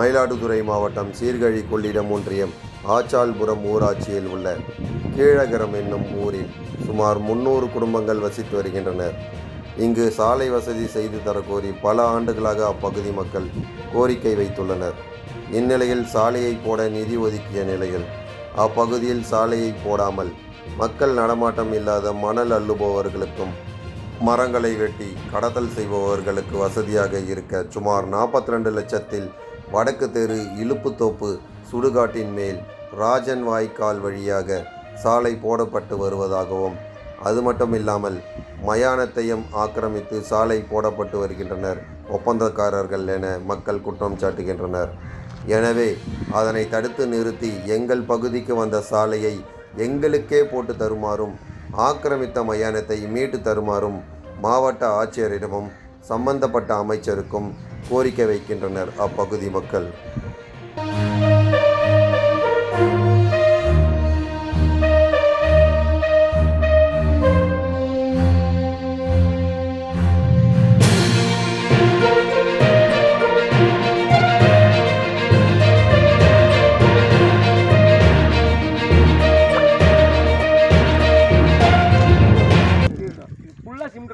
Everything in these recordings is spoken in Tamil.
மயிலாடுதுறை மாவட்டம் சீர்கழி கொள்ளிடம் ஒன்றியம் ஆச்சால்புரம் ஊராட்சியில் உள்ள கீழகரம் என்னும் ஊரில் சுமார் முன்னூறு குடும்பங்கள் வசித்து வருகின்றனர். இங்கு சாலை வசதி செய்து தரக்கோரி பல ஆண்டுகளாக அப்பகுதி மக்கள் கோரிக்கை வைத்துள்ளனர். இந்நிலையில் சாலையை போட நிதி ஒதுக்கிய நிலையில் அப்பகுதியில் சாலையை போடாமல் மக்கள் நடமாட்டம் இல்லாத மணல் அள்ளுபவர்களுக்கும் மரங்களை வெட்டி கடத்தல் செய்பவர்களுக்கு வசதியாக இருக்க சுமார் 42 லட்சத்தில் வடக்கு தெரு இழுப்புத்தோப்பு சுடுகாட்டின் மேல் ராஜன் வாய்க்கால் வழியாக சாலை போடப்பட்டு வருவதாகவும் அது மட்டும் இல்லாமல் மயானத்தையும் ஆக்கிரமித்து சாலை போடப்பட்டு வருகின்றனர் ஒப்பந்தக்காரர்கள் என மக்கள் குற்றம் சாட்டுகின்றனர். எனவே அதனை தடுத்து நிறுத்தி எங்கள் பகுதிக்கு வந்த சாலையை எங்களுக்கே போட்டு தருமாறும் ஆக்கிரமித்த மயானத்தை மீட்டு தருமாறும் மாவட்ட ஆட்சியரிடமும் சம்பந்தப்பட்ட அமைச்சருக்கும் கோரிக்கை வைக்கின்றனர் அப்பகுதி மக்கள்.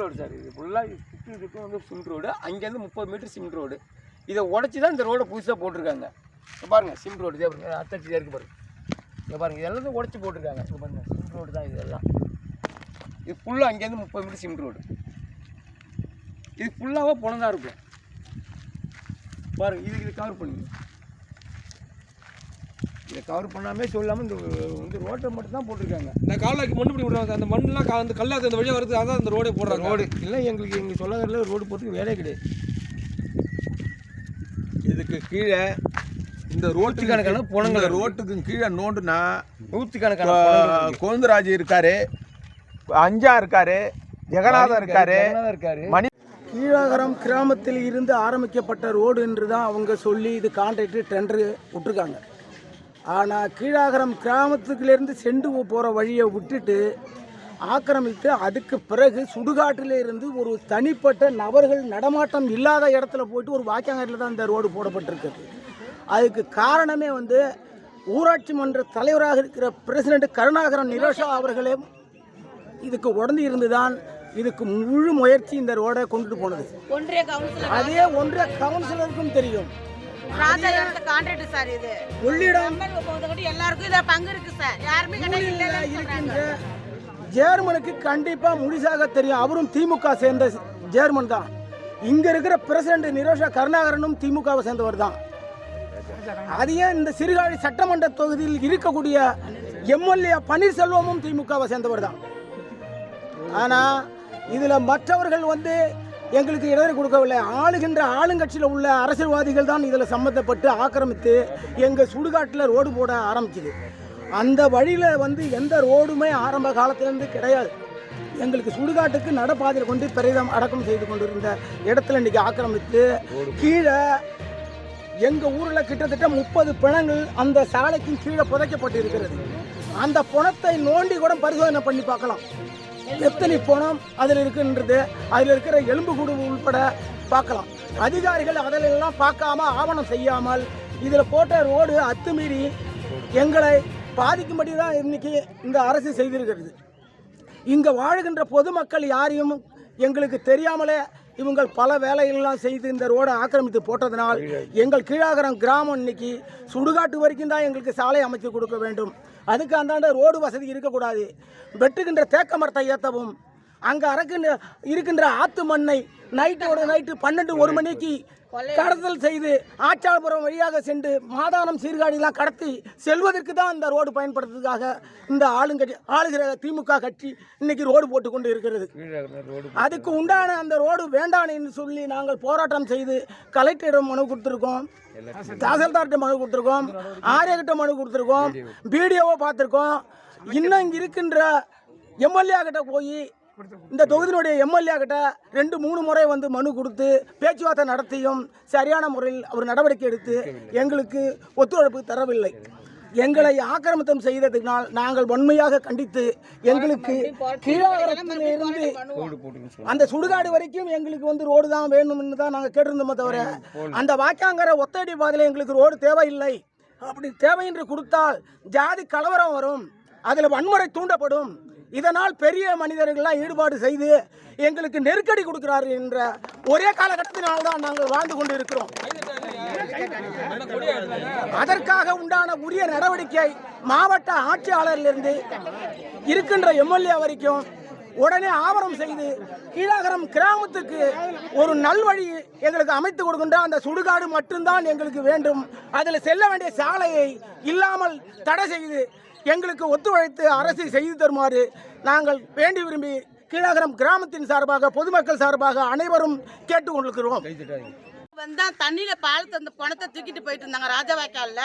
ரோடு சார் இது ஃபுல்லாக சுற்றி இருக்கும் வந்து சிமெண்ட் ரோடு அங்கேருந்து முப்பது மீட்டர் சிமெண்ட் ரோடு இதை உடச்சி தான் இந்த ரோடை புதுசாக போட்டிருக்காங்க. இப்போ பாருங்க சிம் ரோடு இதே பாருங்கள் அத்தச்சி இருக்கு பாருங்கள் இங்கே பாருங்கள் இதெல்லாம் உடச்சி போட்டிருக்காங்க. இப்போ பாருங்கள் சிம் ரோடு தான் இது எல்லாம் இது ஃபுல்லாக அங்கேருந்து முப்பது மீட்டர் சிம் ரோடு இது ஃபுல்லாகவே புலந்தா இருக்கும். பாருங்கள் இது இது கவர் பண்ணுங்க இதை கவர் பண்ணாமே சொல்லாமல் இந்த வந்து ரோட்டை மட்டும் தான் போட்டிருக்காங்க. இந்த காலாக்கி மண்ணு இப்படி விடுறாங்க. அந்த மண்ணெலாம் கா- அந்த கல்லாத்து அந்த வழியாக வருது அதான் அந்த ரோடே போடுறாங்க. ரோடு. இல்லை எங்களுக்கு எங்கள் சொல்லகரில் ரோடு போகிறதுக்கு வேலையே கிடையாது. இதுக்கு கீழே இந்த ரோட்டுக்கு நூற்றுக்கணக்கான புலங்கள். ரோட்டுக்கு கீழே நோண்டுனா நூற்றுக்கணக்கான இப்போ கோவிந்தராஜ் இருக்காரு அஞ்சா இருக்காரு ஜெகநாதன் இருக்காரு இருக்காரு. மணி கீழாகரம் கிராமத்தில் இருந்து ஆரம்பிக்கப்பட்ட ரோடு என்று தான் அவங்க சொல்லி இது கான்ட்ராக்ட் டெண்டர் விட்டுருக்காங்க. ஆனால் கீழாகரம் கிராமத்துக்குலேருந்து செண்டு போகிற வழியை விட்டுட்டு ஆக்கிரமித்து அதுக்கு பிறகு சுடுகாட்டில் இருந்து ஒரு தனிப்பட்ட நபர்கள் நடமாட்டம் இல்லாத இடத்துல போயிட்டு ஒரு வாக்கியங்காட்டில் தான் இந்த ரோடு போடப்பட்டிருக்குது. அதுக்கு காரணமே வந்து ஊராட்சி மன்ற தலைவராக இருக்கிற பிரசிடென்ட் கருணாகரன் நிரோஷா அவர்களே இதுக்கு உடந்து இருந்துதான் இதுக்கு முழு முயற்சி இந்த ரோடை கொண்டுட்டு போனது. அதே ஒன்றிய கவுன்சிலருக்கும் தெரியும். ராஜா எடுத்த கான்ட்ராக்ட் சார் இது. எல்லாருக்கும் இதுல பங்கு இருக்கு சார் யாருமே ஜேர்மனுக்கு கண்டிப்பா முழுசாக தெரியும். அவரும் திமுக சேர்ந்த ஜேர்மன் தான். இங்க இருக்கிற பிரசிடண்ட் நிரோஷா கருணாகரனும் திமுகவை சேர்ந்தவர் தான். அதையே இந்த சிறுகாழி சட்டமன்ற தொகுதியில் இருக்கக்கூடிய எம்எல்ஏ பன்னீர்செல்வமும் திமுகவை சேர்ந்தவர் தான். ஆனா இதுல மற்றவர்கள் வந்து எங்களுக்கு இடையூறு கொடுக்கவில்லை. ஆளுகின்ற ஆளுங்கட்சியில் உள்ள அரசியல்வாதிகள் தான் இதில் சம்மந்தப்பட்டு ஆக்கிரமித்து எங்கள் சுடுகாட்டில் ரோடு போட ஆரம்பிச்சுது. அந்த வழியில் வந்து எந்த ரோடுமே ஆரம்ப காலத்திலேருந்து கிடையாது. எங்களுக்கு சுடுகாட்டுக்கு நடப்பாதையில் கொண்டு பெரிதம் அடக்கம் செய்து கொண்டிருந்த இடத்துல இன்னைக்கு ஆக்கிரமித்து கீழே எங்கள் ஊரில் கிட்டத்தட்ட முப்பது பிணங்கள் அந்த சாலைக்கும் கீழே புதைக்கப்பட்டு இருக்கிறது அந்த பணத்தை நோண்டி கூட பரிசோதனை பண்ணி பார்க்கலாம். எத்தனை பணம் அதில் இருக்குன்றது? அதில் இருக்கிற எலும்புக்கூடு உள்பட பார்க்கலாம். அதிகாரிகள் அதிலெல்லாம் பார்க்காம ஆவணம் செய்யாமல் இதில் போட்ட ரோடு அத்துமீறி எங்களை பாதிக்கும்படி தான் இன்னைக்கு இந்த அரசு செய்திருக்கிறது. இங்கே வாழுகின்ற பொதுமக்கள் யாரையும் எங்களுக்கு தெரியாமலே இவங்கள் பல வேலைகள்லாம் செய்து இந்த ரோடை ஆக்கிரமித்து போட்டதனால் எங்கள் கீழாகரம் கிராமம் இன்னைக்கு சுடுகாட்டு வரைக்கும் தான் எங்களுக்கு சாலை அமைத்து கொடுக்க வேண்டும். அதுக்கு அந்தாண்ட ரோடு வசதி இருக்கக்கூடாது. வெட்டுகின்ற தேக்க மரத்தை ஏற்றவும் அங்கே அறக்கின்ற இருக்கின்ற ஆத்து மண்ணை நைட்டோட நைட்டு பன்னெண்டு ஒரு மணிக்கு கடத்தல் செய்து ஆச்சாரபுரம் வழியாக சென்று மாதானம் சீர்காழிலாம் கடத்தி செல்வதற்கு தான் இந்த ரோடு பயன்படுத்துறதுக்காக இந்த ஆளுங்கட்சி ஆளுகிற திமுக கட்சி இன்னைக்கு ரோடு போட்டு கொண்டு இருக்கிறது. அதுக்கு உண்டான அந்த ரோடு வேண்டான்னு சொல்லி நாங்கள் போராட்டம் செய்து கலெக்டரிடம் மனு கொடுத்துருக்கோம் தாசில்தார்கிட்ட மனு கொடுத்துருக்கோம் ஆரியகிட்ட மனு கொடுத்துருக்கோம் பிடிஓவை பார்த்துருக்கோம். இன்னும் இங்கே இருக்கின்ற எம்எல்ஏ கிட்ட போய் இந்த தொகுதியினுடைய எம்எல்ஏ கிட்ட ரெண்டு மூணு முறை வந்து மனு கொடுத்து பேச்சுவார்த்தை நடத்தியும் சரியான முறையில் அவர் நடவடிக்கை எடுத்து எங்களுக்கு ஒத்துழைப்பு தரவில்லை. எங்களை ஆக்கிரமித்தம் செய்ததினால் நாங்கள் வன்மையாக கண்டித்து எங்களுக்கு கீழாகரத்திலிருந்து அந்த சுடுகாடு வரைக்கும் எங்களுக்கு வந்து ரோடு தான் வேணும்னு தான் நாங்கள் கேட்டிருந்தோமே தவிர அந்த வாக்காங்கர ஒத்தடி பாதையில் எங்களுக்கு ரோடு தேவையில்லை. அப்படி தேவையின்றி கொடுத்தால் ஜாதி கலவரம் வரும். அதில் வன்முறை தூண்டப்படும். இதனால் பெரிய மனிதர்கள்லாம் ஈடுபாடு செய்து எங்களுக்கு நெருக்கடி கொடுக்கிறார்கள் என்ற ஒரே காலகட்டத்தினால் தான் நாங்கள் வாழ்ந்து கொண்டு இருக்கிறோம் அதற்காக உண்டான உரிய நடவடிக்கை மாவட்ட ஆட்சியாளரிலிருந்து இருக்கின்ற எம்எல்ஏ வரைக்கும் உடனே ஆவரம் செய்து கீழாகரம் கிராமத்துக்கு ஒரு நல்வழி எங்களுக்கு அமைத்து கொடுக்கின்ற அந்த சுடுகாடு மட்டும்தான் எங்களுக்கு வேண்டும். அதில் செல்ல வேண்டிய சாலையை இல்லாமல் தடை செய்து எங்களுக்கு ஒத்துழைத்து அரசு செய்து தருமாறு நாங்கள் வேண்டி விரும்பி கீழாகரம் கிராமத்தின் சார்பாக பொதுமக்கள் சார்பாக அனைவரும் கேட்டுக்கொண்டிருக்கிறோம். வந்தா தண்ணியில பாலத்தை அந்த பணத்தை தூக்கிட்டு போயிட்டு இருந்தாங்க ராஜவாய்க்கால்ல.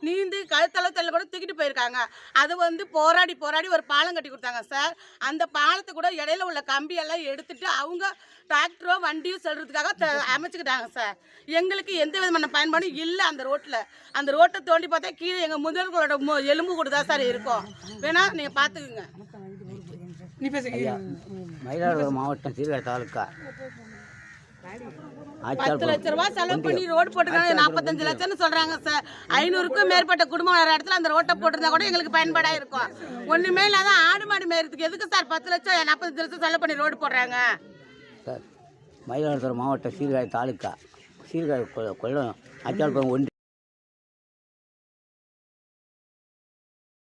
நீந்து கழுத்தளவு கூட தூக்கிட்டு போயிருக்காங்க. அது வந்து போராடி போராடி ஒரு பாலம் கட்டி கொடுத்தாங்க சார். அந்த பாலத்தை கூட இடையில உள்ள கம்பியெல்லாம் எடுத்துட்டு அவங்க டிராக்டரோ வண்டியோ செல்றதுக்காக த- அமைச்சுக்கிட்டாங்க சார். எங்களுக்கு எந்த விதமான பயன்பாடும் இல்லை அந்த ரோட்டில் அந்த ரோட்டை தோண்டி பார்த்தா கீழே எங்கள் முதல்களோட மு- எலும்பு கூட தான் சார் இருக்கும். வேணா நீங்கள் பார்த்துக்குங்க மயிலாடுதுறை மாவட்டம் சீர்காழி தாலுக்கா. பத்து லட்ச ரூபாய் செலவு பண்ணி ரோடு போட்டுருக்காங்க. நாற்பத்தஞ்சு லட்சம்னு சொல்றாங்க சார். ஐநூறுக்கும் மேற்பட்ட குடும்பம் வர இடத்துல அந்த ரோட்டை போட்டிருந்தா கூட எங்களுக்கு பயன்பாடா இருக்கும் ஒண்ணுமே இல்லாத ஆடு மாடு மேயறதுக்கு எதுக்கு சார் பத்து லட்சம் நாற்பத்தஞ்சு லட்சம் செலவு பண்ணி ரோடு போடுறாங்க? சார் மயிலாடுதுறை மாவட்டம் சீர்காழி தாலுக்கா. சீர்காழி கொ- கொல்லம் அச்சால்புரம் ஒன்றி